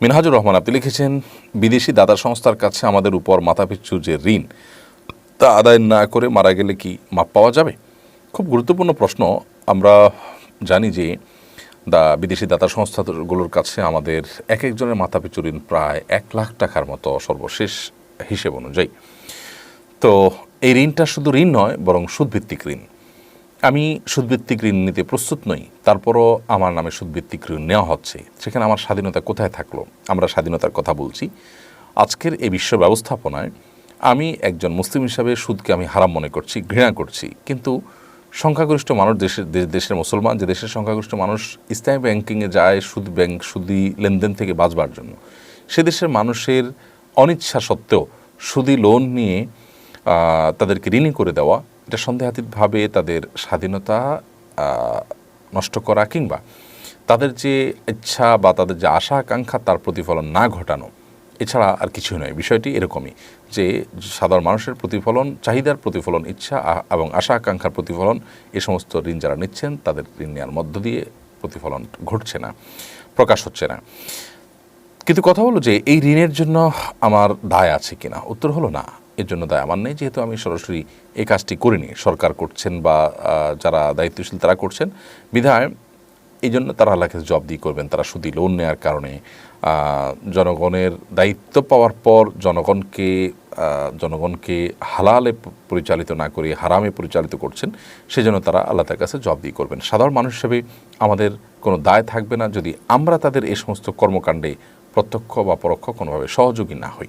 মিনহাজুর রহমান, আপনি লিখেছেন, বিদেশি দাতা সংস্থার কাছে আমাদের উপর মাথাপিছু যে ঋণ, তা আদায় না করে মারা গেলে কি মাপ পাওয়া যাবে? খুব গুরুত্বপূর্ণ প্রশ্ন। আমরা জানি যে দা, বিদেশি দাতা সংস্থাগুলোর কাছে আমাদের এক একজনের মাথাপিছু ঋণ প্রায় এক লাখ টাকার মতো সর্বশেষ হিসেব অনুযায়ী। তো এই ঋণটা শুধু ঋণ নয়, বরং সুদভিত্তিক ঋণ। আমি সুদভিত্তিক ঋণ নিতে প্রস্তুত নই, তারপরও আমার নামে সুদভিত্তিক ঋণ নেওয়া হচ্ছে। সেখানে আমার স্বাধীনতা কোথায় থাকল? আমরা স্বাধীনতার কথা বলছি। আজকের এই বিশ্ব ব্যবস্থাপনায় আমি একজন মুসলিম হিসাবে সুদকে আমি হারাম মনে করছি, ঘৃণা করছি। কিন্তু সংখ্যাগরিষ্ঠ মানুষ, দেশের দেশের মুসলমান, যে দেশের সংখ্যাগরিষ্ঠ মানুষ ইসলামী ব্যাংকিংয়ে যায়, সুদ ব্যাংক সুদি লেনদেন থেকে বাঁচবার জন্য, সে দেশের মানুষের অনিচ্ছা সত্ত্বেও সুদি লোন নিয়ে তাদেরকে ঋণী করে দেওয়া এটা সন্দেহাতীতভাবে তাদের স্বাধীনতা নষ্ট করা কিংবা তাদের যে ইচ্ছা বা তাদের যে আশা আকাঙ্ক্ষা তার প্রতিফলন না ঘটানো, এছাড়া আর কিছু নয়। বিষয়টি এরকমই যে সাধারণ মানুষের প্রতিফলন, চাহিদার প্রতিফলন, ইচ্ছা এবং আশা আকাঙ্ক্ষার প্রতিফলন, এ সমস্ত ঋণ যারা নিচ্ছেন তাদের ঋণ নেওয়ার মধ্য দিয়ে প্রতিফলন ঘটছে না, প্রকাশ হচ্ছে না। কিন্তু কথা হলো যে এই ঋণের জন্য আমার দায় আছে কিনা? উত্তর হলো না। এর জন্য দায়। আমার নেই, যেহেতু আমি সরাসরি এই কাজটি করিনি। সরকার করছেন বা যারা দায়িত্বশীল তারা করছেন। বিধায় এই জন্য তারা আল্লাহকে জব দিয়ে করবেন। তারা শুধু লোন নেওয়ার কারণে। জনগণের দায়িত্ব পাওয়ার পর জনগণকে জনগণকে হালালে পরিচালিত না করে হারামে পরিচালিত করছেন, সেজন্য তারা আল্লাহ তার কাছে জব দিয়ে করবেন। সাধারণ মানুষ হিসেবে আমাদের কোনো দায় থাকবে না যদি আমরা তাদের এই সমস্ত কর্মকাণ্ডে প্রত্যক্ষ বা পরোক্ষ কোনোভাবে সহযোগী না হই।